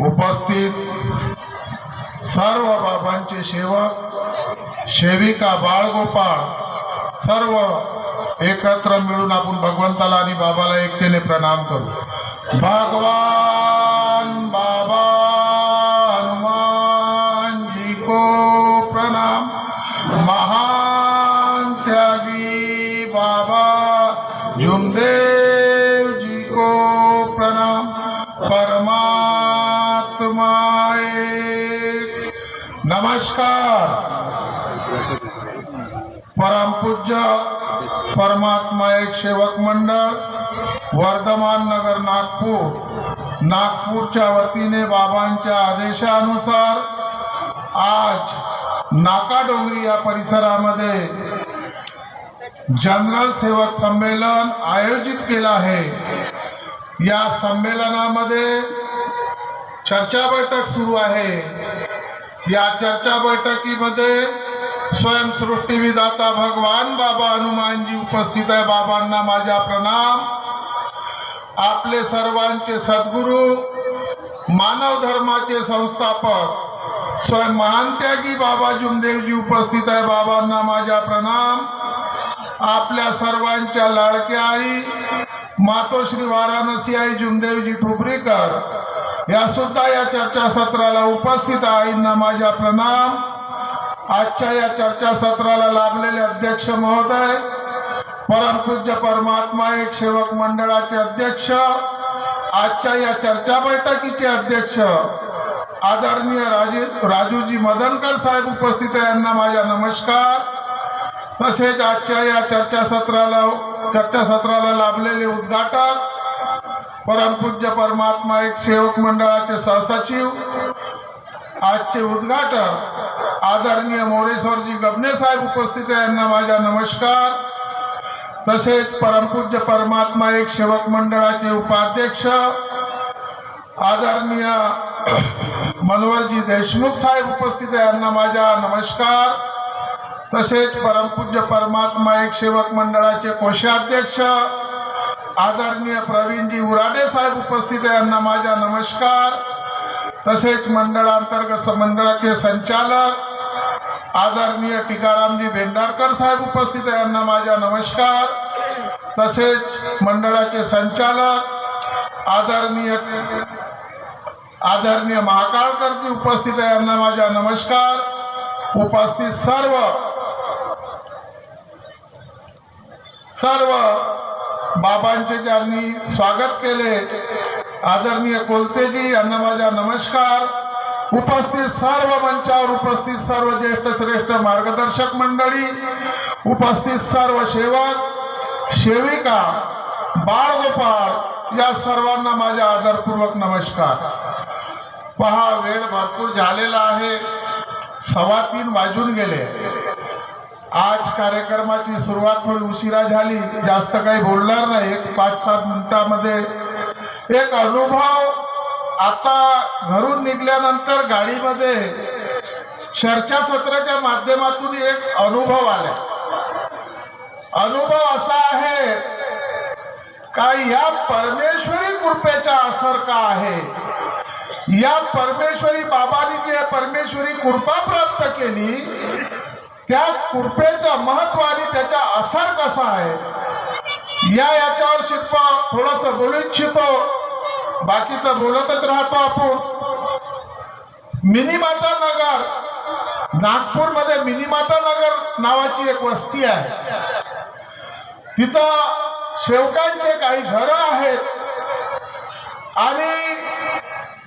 उपस्थित सर्व बाबांचे सेवक सेविका बाळगोपाळ सर्व एकत्र मिळून आपण भगवंताला आणि बाबाला एकतेने प्रणाम करू. भगवान नमस्कार. परमपूज्य परमात्मा एक सेवक मंडळ वर्धमान नगर नागपूर. नागपूरच्या वतीने बाबांच्या आदेशानुसार आज नाकाडोंगरी या परिसरामध्ये जनरल सेवक संमेलन आयोजित केलं आहे. या संमेलनामध्ये चर्चा बैठक सुरू आहे. या चर्चा बैठकीमध्ये स्वयंसृष्टी विधाता भगवान बाबा हनुमानजी उपस्थित आहे. बाबांना माझ्या प्रणाम. आपले सर्वांचे सद्गुरू मानव धर्माचे संस्थापक स्वयं महान त्यागी बाबा जुमदेवजी उपस्थित आहे. बाबांना माझ्या प्रणाम. आपल्या सर्वांच्या लाडक्या आई मातोश्री वाराणसी आई जुमदेवजी ठुबरीकर या सुद्धा या चर्चासत्राला उपस्थित आईंना माझ्या प्रणाम. आजच्या या चर्चासत्राला लाभलेले अध्यक्ष महोदय परमपूज्य परमात्मा एक सेवक मंडळाचे अध्यक्ष आजच्या या चर्चा बैठकीचे अध्यक्ष आदरणीय राजे राजूजी मदनकर साहेब उपस्थित आहे यांना माझा नमस्कार. तसेच आजच्या या चर्चासत्राला चर्चासत्राला लाभलेले उद्घाटक परमपूज्य परमात्मा एक सेवक मंडळाचे सहसचिव आजचे उद्घाटक आदरणीय मोरेश्वरजी गबने साहेब उपस्थित आहे यांना माझा नमस्कार. तसेच परमपूज्य परमात्मा एक सेवक मंडळाचे उपाध्यक्ष आदरणीय मनोहरजी देशमुख साहेब उपस्थित आहे यांना माझा नमस्कार. तसेच परमपूज्य परमात्मा एक सेवक मंडळाचे कोषाध्यक्ष आदरणीय प्रवीणजी उराडे साहेब उपस्थित आहे. यांना माझा नमस्कार. तसेच मंडळांतर्गत मंडळाचे संचालक आदरणीय टिकारामजी भेंडारकर साहेब उपस्थित आहे. यांना माझा नमस्कार. तसेच मंडळाचे संचालक आदरणीय आदरणीय महाकाळकरजी उपस्थित आहे. यांना माझा नमस्कार. उपस्थित सर्व सर्व बाबांचे ज्यांनी स्वागत केले आदरणीय कोलतेजी यांना माझा नमस्कार. उपस्थित सर्व मंचावर उपस्थित सर्व ज्येष्ठ श्रेष्ठ मार्गदर्शक मंडळी उपस्थित सर्व सेवक सेविका बाळगोपाळ या सर्वांना माझा आदरपूर्वक नमस्कार. पहा वेळ भरपूर झालेला आहे. सव्वा तीन वाजून गेले. आज कार्यक्रमाची सुरुवात थोडी उशिरा झाली. जास्त काही बोलणार नाही. एक पाच सात मिनिटामध्ये. एक अनुभव आता घरून निघाल्यानंतर गाडीमध्ये चर्चासत्राच्या माध्यमातून एक अनुभव आला. अनुभव असा आहे का या परमेश्वरी कृपेचा असर का आहे? या परमेश्वरी बाबांनी जी परमेश्वरी कृपा प्राप्त केली त्या कृपेचं महत्त्व आणि त्याचा असर कसा आहे? या याच्यावर शिकवा थोडस बोलू इच्छितो बाकी तर बोलतच राहतो आपण. मिनीमाता नगर. नागपूरमध्ये मिनीमाता नगर नावाची एक वस्ती आहे. तिथं शेवकांचे काही घरं आहेत. आणि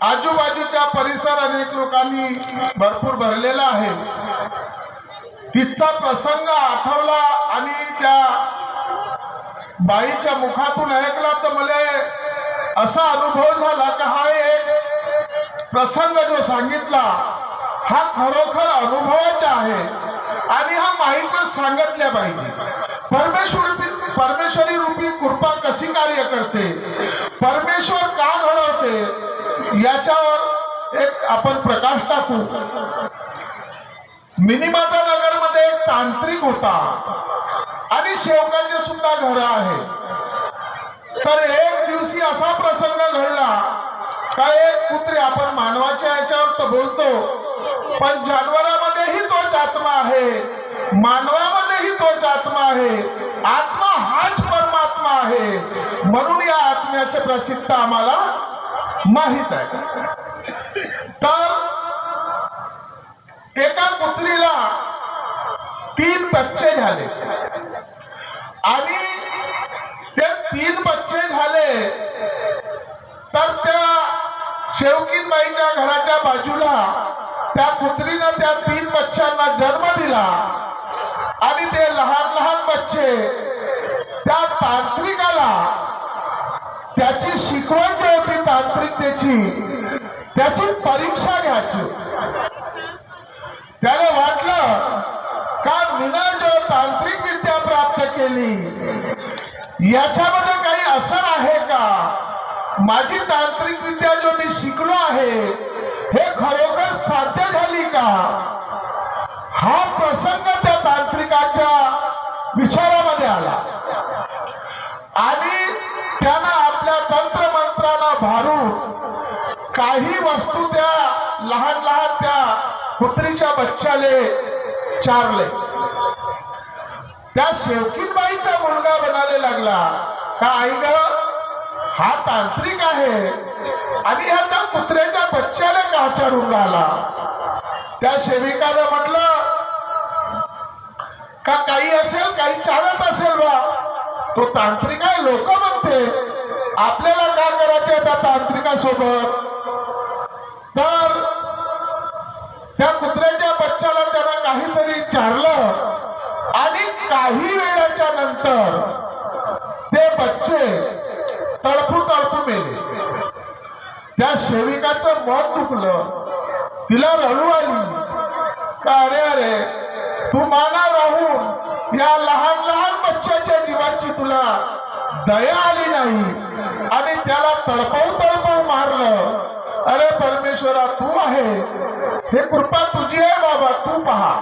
आजूबाजूच्या परिसर अनेक लोकांनी भरपूर भरलेला आहे. तिथचा प्रसंग आठवला आणि त्या बाईच्या मुखातून ऐकला तर मला असा अनुभव झाला का हा एक प्रसंग जो सांगितला हा खरोखर अनुभवाचा आहे आणि हा माहीत सांगितल्या पाहिजे. परमेश्वर परमेश्वरी रूपी कृपा कशी कार्य करते? परमेश्वर का घडवते? याच्यावर एक आपण प्रकाश टाकू. मिनिमाता नगरमध्ये एक तांत्रिक होता. आणि शेवकाचे सुद्धा घर आहे. तर एक दिवशी असा प्रसंग घडला. का एक कुत्री आपण मानवाच्या याच्यावर तर बोलतो पण जानवरामध्येही तोच आत्मा आहे. मानवामध्येही तोच आत्मा आहे. आत्मा हाच परमात्मा आहे. म्हणून या आत्म्याचे प्रसिद्ध आम्हाला माहीत आहे. तर एका कुत्रीला तीन बच्चे झाले. आणि ते तीन बच्चे झाले तर त्या शेवकीनबाईच्या घराच्या बाजूला त्या कुत्रीनं त्या तीन बच्चांना जन्म दिला. आणि ते लहान लहान बच्चे त्या तांत्रिकाला त्याची शिकवण जी होती तांत्रिकतेची त्याची परीक्षा घ्यायची. त्याला वाटलं का मीना जो तांत्रिक विद्या प्राप्त केली? याच्यामध्ये काही असर आहे का? माझी तांत्रिक विद्या जो मी शिकलो आहे हे खरोखर साध्य झाली का? हा प्रसंग त्या तांत्रिकाच्या विचारामध्ये आला. आणि त्यांना आपल्या तंत्रमंत्राला भारून काही वस्तू त्या लहान लहान त्या कुत्रीच्या बच्चाले चारले. त्या शेवकीनबाईचा मुलगा बनायला लागला. का आई ग? हा तांत्रिक आहे. आणि हा त्या कुत्र्याच्या बच्च्याला का चारून राहिला? त्या सेविकानं म्हटलं का काही असेल काही चालत असेल बा. तो तांत्रिक आहे लोक म्हणते. आपल्याला काय करायचे त्या तांत्रिकासोबत? तर त्या कुत्र्याच्या बच्चाला त्यानं काहीतरी चारलं. आणि काही वेळाच्या नंतर ते बच्चे तळपू तळपू मेले. त्या सेविकाचं मन दुखलं. तिला रडू आली. का अरे अरे तू माना राहून या लहान लहान बच्च्याच्या जीवाची तुला दया आली नाही. आणि त्याला तळपव तळपव मारलं. अरे परमेश्वरा तू आहे. हे कृपा तुझी आहे बाबा तू पहा.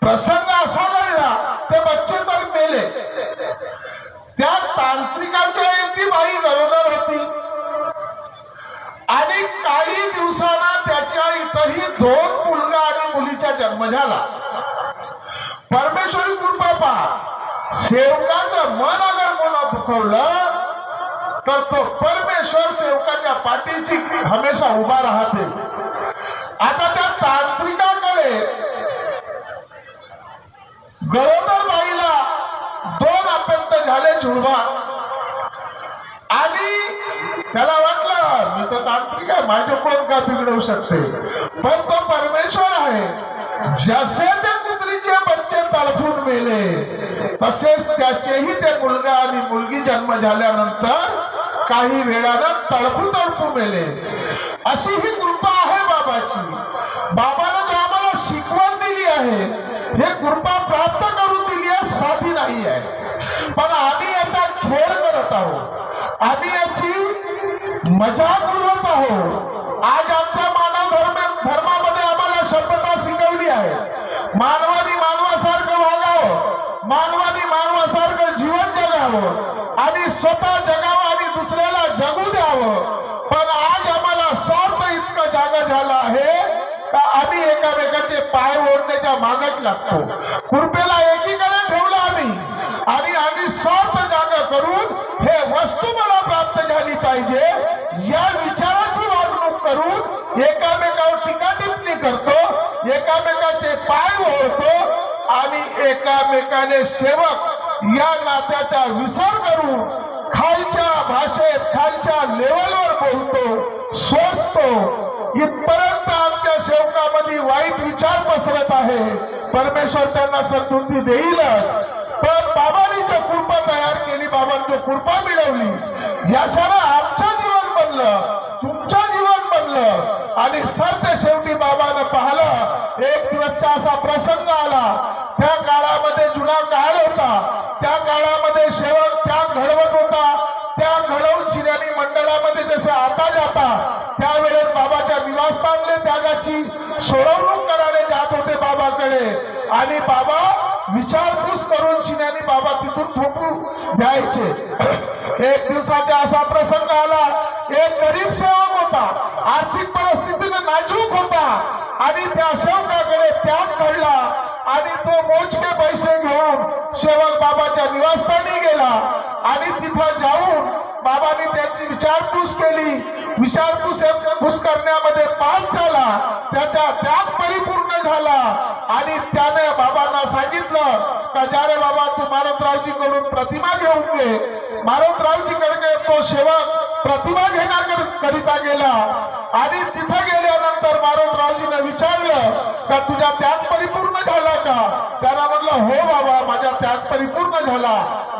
प्रसंग असा घडला ते बच्चे तर मेले. त्या तांत्रिकाच्या ती बाई गरोदर होती. आणि काही दिवसाला त्याच्या इथंही दोन मुलगा आणि मुलीचा जन्म झाला. परमेश्वरी कृपा पहा. सेवकाचं मन अगर कोणा दुखवलं तर तो परमेश्वर सेवकाच्या पाठीशी हमेशा उभा राहते. आता त्या तांत्रिकाकडे गरोदर बाईला दोन अपंत झाले झुळवा आणि त्याला वाटलं मी तर तांत्रिक आहे माझे कोण का बिघडवू शकते? पण तो परमेश्वर आहे. जसे ते कुत्रीचे बच्चे तळफून मेले तसेच त्याचेही ते मुलगा आणि मुलगी जन्म झाल्यानंतर काही वेळानं तळपू तळफू मेले. अशी ही कृपा आहे बाबाची. बाबानं जो आम्हाला शिकवण दिली आहे हे कृपा प्राप्त करून दिली आहे साधी नाही आहे. पण आम्ही याचा खेळ करत आहोत. आम्ही याची मजाक उडवत आहोत. आज आमच्या मानव धर्म धर्मामध्ये आम्हाला शब्दता शिकवली आहे. मानवानी मानवासारखं वागावं. मानवानी मानवासारखं जीवन जगावं. आणि स्वतः जगावं आणि दुसऱ्याला जगू द्यावं. पण आज आम्हाला स्वार्थ इतकं जागा झालं आहे का आम्ही एकामेकाचे पाय ओढण्याच्या मागत लागतो. कृपेला एकीकडे ठेवलं आम्ही. आणि आम्ही स्वार्थ जागा करून हे वस्तू मला प्राप्त झाली पाहिजे या विचाराची वागणूक करून एकामेकावर टीका टिप्पणी करतो एकामेकाचे पाय ओढतो आणि एकामेकाने सेवक या नात्याचा विसर करून खालच्या भाषेत खालच्या लेवलवर बोलतो सोचतो इथपर्यंत आमच्या सेवकामध्ये वाईट विचार पसरत आहे. परमेश्वर त्यांना सद्बुद्धी देईलच. पण बाबांनी जो कृपा तयार केली बाबांनी जो कृपा मिळवली याच्यानं आमचं जीवन बनलं तुमचं जीवन बनलं. आणि सत्य शेवटी बाबानं पाहिलं एक दिवसचा असा प्रसंग आला. त्या काळामध्ये जुना काळ होता त्या काळामध्ये सेवक त्या घडवत होता त्या घडवून शिर्यानी मंडळामध्ये जसे आता जाता त्यावेळेस बाबाच्या निवासस्थानले त्यागाची सोडवणूक करायला जात होते बाबाकडे. आणि बाबा विचारपूस करून शिन्यानी बाबा तिथून ठोकू द्यायचे. एक दिवसाचा असा प्रसंग आला एक गरीब सेवक होता आर्थिक परिस्थितीने नाजूक होता आणि त्या सेवकाकडे त्याग आणि तो मोजके पैसे घेऊन शेवक बाबाच्या निवासस्थानी गेला. आणि तिथं जाऊन बाबांनी त्यांची विचारपूस केली. विचारपूस पूस करण्यामध्ये पास झाला. त्याचा त्याग परिपूर्ण झाला. आणि त्याने बाबांना सांगितलं का जा बाबा तू मारुतरावजी कडून प्रतिमा घेऊन घे. मारुतरावजी कडे तो सेवक प्रतिमा घेण्याकरिता गेला. आणि तिथं गेल्यानंतर मारुतरावजीने विचारलं का तुझा त्याग परिपूर्ण झाला का? त्याला म्हटलं हो बाबा माझा त्याग परिपूर्ण झाला.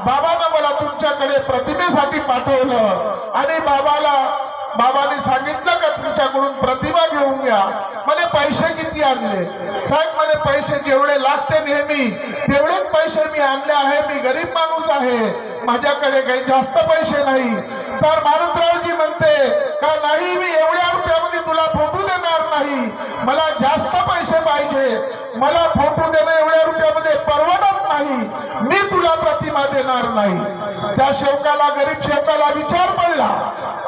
बाबानं मला तुमच्याकडे प्रतिमेसाठी पाठवलं आणि बाबाला बाबाने सांगितलं का तुमच्याकडून प्रतिमा घेऊन घ्या? म्हणे पैसे किती आणले? साहेब म्हणे पैसे जेवढे लागते नेहमी तेवढेच पैसे मी आणले आहे. मी गरीब माणूस आहे. माझ्याकडे काही जास्त पैसे नाही. तर मारुतरावजी म्हणते का नाही मी एवढ्या रुपयामध्ये तुला फोटू देणार नाही. मला जास्त पैसे पाहिजे. मला फोटो देणं एवढ्या रुपयामध्ये परवडत नाही. मी तुला प्रतिमा देणार नाही. त्या शेवकाला गरीब शेवकाला विचार पडला.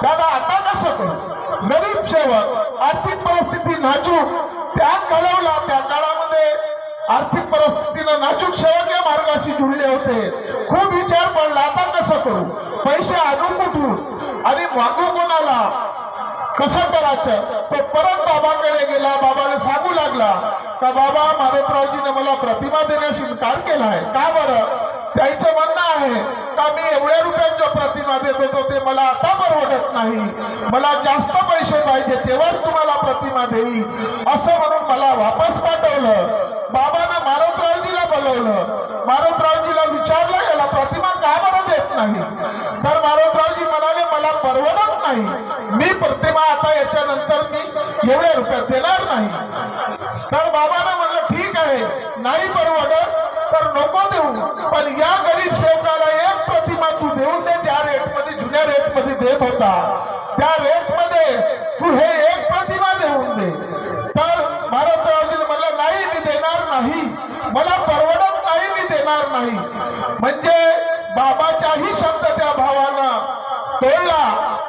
दादा आता कसं करू? गरीब शेवक आर्थिक परिस्थिती नाजूक. त्या कळवला त्या काळामध्ये आर्थिक परिस्थितीनं नाजूक सेवक या मार्गाशी जुळले होते. खूप विचार पडला आता कसं करू? पैसे आणू कुठून? आणि मागू कोणाला? कसं करायचं तो परत बाबाकडे गेला बाबाने सांगू लागला का बाबा माधवरावजीने मला प्रतिमा देण्यास इन्कार केला आहे. का बरं? त्यांचं म्हणणं आहे का मी एवढ्या रुपयांच्या प्रतिमा देत होतो ते मला आता परवडत नाही. मला जास्त पैसे पाहिजे तेव्हाच तुम्हाला प्रतिमा देईल असं म्हणून मला वापस पाठवलं. बाबानं मारत बोलवलं. मारोतरावजीला विचारलं याला प्रतिमा का बरं देत नाही? तर मारोतरावजी म्हणाले मला परवडत नाही. मी प्रतिमा आता याच्यानंतर मी एवढ्या रुपयात देणार नाही. तर बाबानं म्हणलं ठीक आहे. नाही परवडत तर नको देऊ. पण या गरीब सेवकाला एक प्रतिमा तू देऊन दे त्या रेटमध्ये जुन्या रेटमध्ये देत होता. त्या रेटमध्ये तू हे एक प्रतिमा देऊन दे. तर भारतरावजीने म्हणलं नाही मी देणार नाही. मला परवडत नाही मी देणार नाही. म्हणजे बाबाच्याही शब्द त्या भावानं तोडला.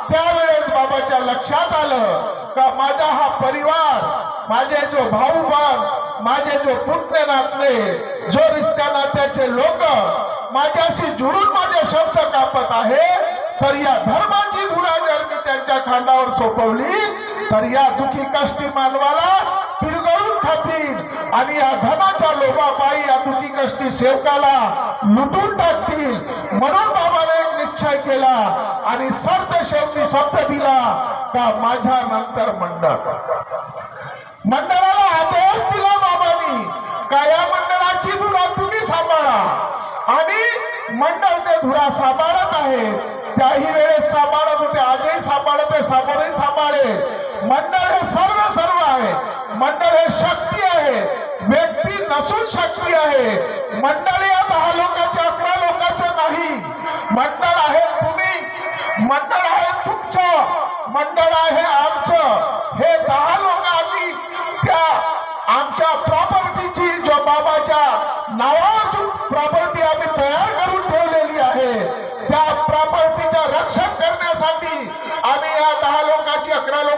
त्यावेळेस बाबाच्या लक्षात आलं का माझा हा परिवार माझे जो भाऊ बन माझे जो पुत्र नातले जो रिश्त्या नात्याचे लोक माझ्याशी जुळून माझे शब्द कापत आहे तर या धर्माची धुरा जर मी त्यांच्या खांदावर सोपवली तर या दुखी कष्टी मानवाला पिरगळून खातील. आणि या धनाच्या लोभापायी या दुखी कष्टी सेवकाला लुटून टाकतील. म्हणून बाबाने एक निश्चय केला. आणि सर्द शेवटी शब्द दिला का माझ्या नंतर मंडळ? मंडळाला आदेश दिला बाबांनी का या मंडळाची धुरा तुम्ही सांभाळा. आणि मंडळ ते धुरा सांभाळत आहे त्याही वेळेस सांभाळत होते. आजही सांभाळत आहे सामोरही सांभाळे मंडळ हे सर्व सर्व आहे. मंडळ हे शक्ती आहे. व्यक्ती नसून शक्ती आहे. मंडळ या दहा लोकांच्या अकरा लोकांचं नाही. मंडळ आहे तुम्ही. मंडळ आहे तुमचं. मंडळ आहे आमचं. हे दहा लोक आम्ही त्या आमच्या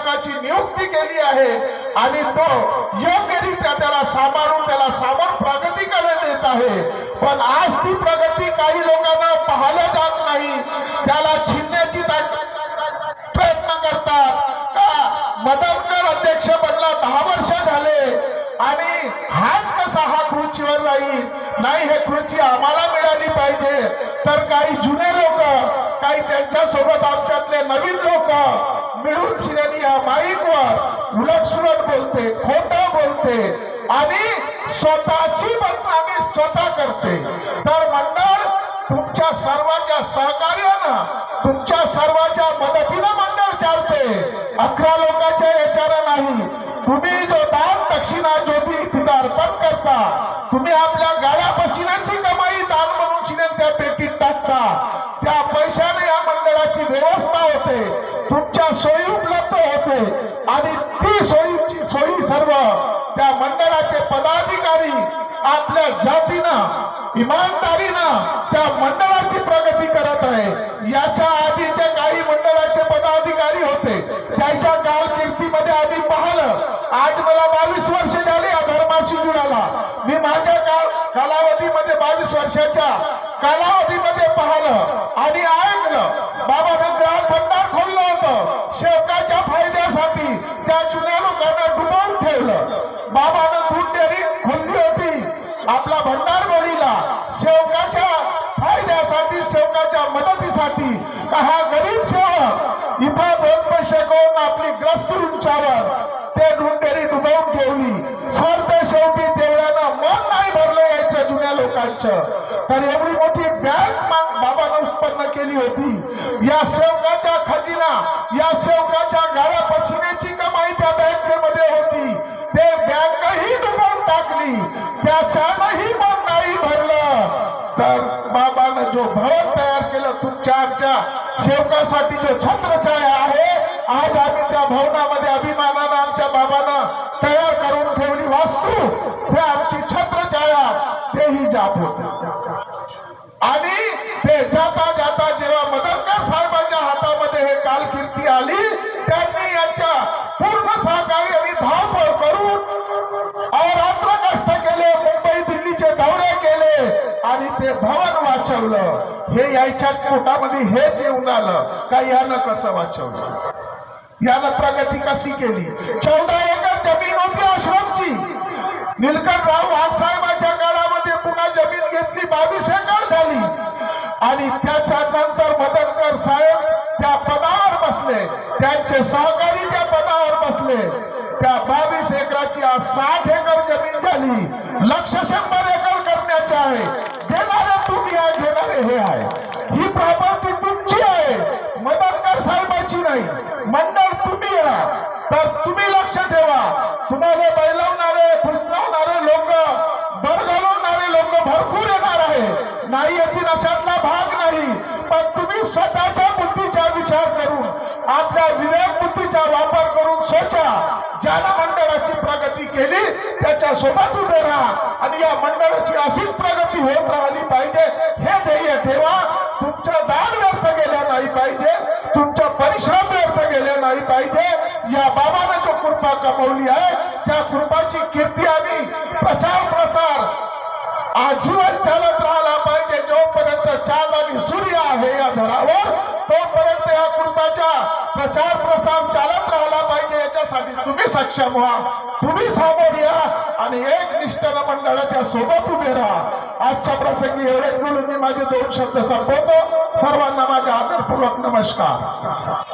लोकांची नियुक्ती केली आहे आणि तो योग्यरित्या त्याला सांभाळून त्याला सामोर प्रगतीकडे देत आहे. पण आज ती प्रगती काही लोकांना पाहिलं जात नाही. त्याला छिनण्याची प्रयत्न करतात. का? मदतकर अध्यक्ष बनला दहा वर्ष झाले. आणि हाच कसा हा खुर्चीवर राहील? नाही हे खुर्ची आम्हाला मिळाली पाहिजे. तर काही जुने लोक काही त्यांच्यासोबत आमच्यातले नवीन लोक मिळून श्रेणी या माईकवर उलटसुलट बोलते खोटं बोलते आणि स्वतःची बदनामी स्वतः करते. तर मंडळ तुमच्या सर्वांच्या सहकार्यानं तुमच्या सर्वांच्या मदतीनं मंडळ चालते. अकरा लोकांच्या याच्यानं नाही. तुम्ही जो दान दक्षिणा ज्योती तिथं अर्पण करता तुम्ही आपल्या गाड्या पशिनाची कमाई दान म्हणून शिनेन त्या पेटीत टाकता. त्या पैशाने या मंडळाची व्यवस्था होते. तुमच्या सोयी उपलब्ध होते. आणि ती सोयीची सोयी सर्व त्या मंडळाचे पदाधिकारी आपल्या जातीनं इमानदारीनं त्या मंडळाची प्रगती करत आहे. याच्या आधीचे काही मंडळाचे पदाधिकारी होते. त्याच्या काल कीर्तीमध्ये आम्ही पाहिलं. आज मला बावीस वर्ष झाली या धर्माशी जुळाला मी माझ्या काळ कालावधीमध्ये बावीस वर्षाच्या कालावधीमध्ये पाहिलं आणि ऐकलं बाबानं ग्रह भंडार खोललं होतं शेवकाच्या फायद्यासाठी त्या जुन्या लोकांना डुबवून ठेवलं बाबानं दूध डेअरी खोलली होती आपला भंडार बळीला सेवकाच्या फायद्यासाठी सेवकाच्या मदतीसाठी. हा गरीब सेवक इथं दोन पैसे करून आपली ग्रस्त उंचावर ते रुंडेरी डुबवून ठेवली. सर्व शेवटी तेवढ्यानं मन नाही भरलं यायचं जुन्या लोकांचं. तर एवढी मोठी बँक बाबानं उत्पन्न केली होती. या सेवकाच्या खजिना या सेवकाच्या गाड्या पसिनेची कमाई त्या बँकेमध्ये होती. ते बँकही डुबवून टाकली. त्याच्यानंही मन नाही भरलं. तर बाबानं जो भवन तयार केलं तुमच्या आमच्या सेवकासाठी जो छत्रछाया आहे आज आम्ही त्या भवनामध्ये अभिमानानं आमच्या बाबानं तयार करून ठेवली वास्तू. हे आमची छत्रछाया. तेही जात होते. आणि ते जाता जाता जेव्हा मदतकार साहेबांच्या हातामध्ये हे कालकीर्ती आली त्यांनी यांच्या पूर्ण सहकार्य आणि धावपळ करून अवरात्र कष्ट केले मुंबई दिल्लीचे दौरे केले आणि ते भवन वाचवलं. हे यायच्या पोटामध्ये हे जेवण आलं. का यानं कसं वाचवलं? यानं प्रगती कशी केली? चौदा एकर जमीन होती आश्रमची निलकंठराव वाघसाहेबांच्या काळामध्ये पुन्हा जमीन घेतली बावीस एकर झाली. आणि त्याच्या नंतर मदनकर साहेब त्या पदावर बसले. त्यांचे सहकारी त्या पदावर बसले. त्या बावीस एकराची आज साठ एकर जमीन झाली. लक्ष शंभर एकर करण्याचे आहे. घेणारे तुम्ही आहे घेणारे हे आहे. ही प्रॉपर्टी तुमची आहे. मदनकर साहेबाची नाही. मंडळ तुम्ही या तर तुम्ही लक्ष ठेवा. तुम्हाला बैलवणारे फुसलावणारे लोक भर घालवणारे लोक भरपूर येणार आहे. नाही येतील अशातला भाग नाही. पण तुम्ही स्वतःच्या बुद्धीचा विचार करून आपल्या विवेक बुद्धीचा वापर करून सोचा ज्यानं मंडळाची प्रगती केली त्याच्या सोबत उभे राहा. आणि या मंडळाची अशीच प्रगती होत राहिली पाहिजे. हे ध्येय ठेवा. तुमचं दान व्यर्थ गेल्या नाही पाहिजे तुमच्या परिश्रम व्यर्थ गेले नाही पाहिजे. या बाबाने जो कृपा कमवली आहे त्या कृपाची कीर्ती आम्ही प्रचार प्रसार आजीवन चालत राहिला पाहिजे. जोपर्यंत चांद आणि सूर्य आहे या धरावर तोपर्यंत या कृपाच्या प्रचार प्रसार चालत राहिला पाहिजे. याच्यासाठी तुम्ही सक्षम व्हा. तुम्ही सामोर या आणि एक निष्ठन मंडळाच्या सोबत उभे राहा. आजच्या प्रसंगी एवढेच बोलून मी माझे दोन शब्द संपवतो. सर्वांना माझा आदरपूर्वक नमस्कार.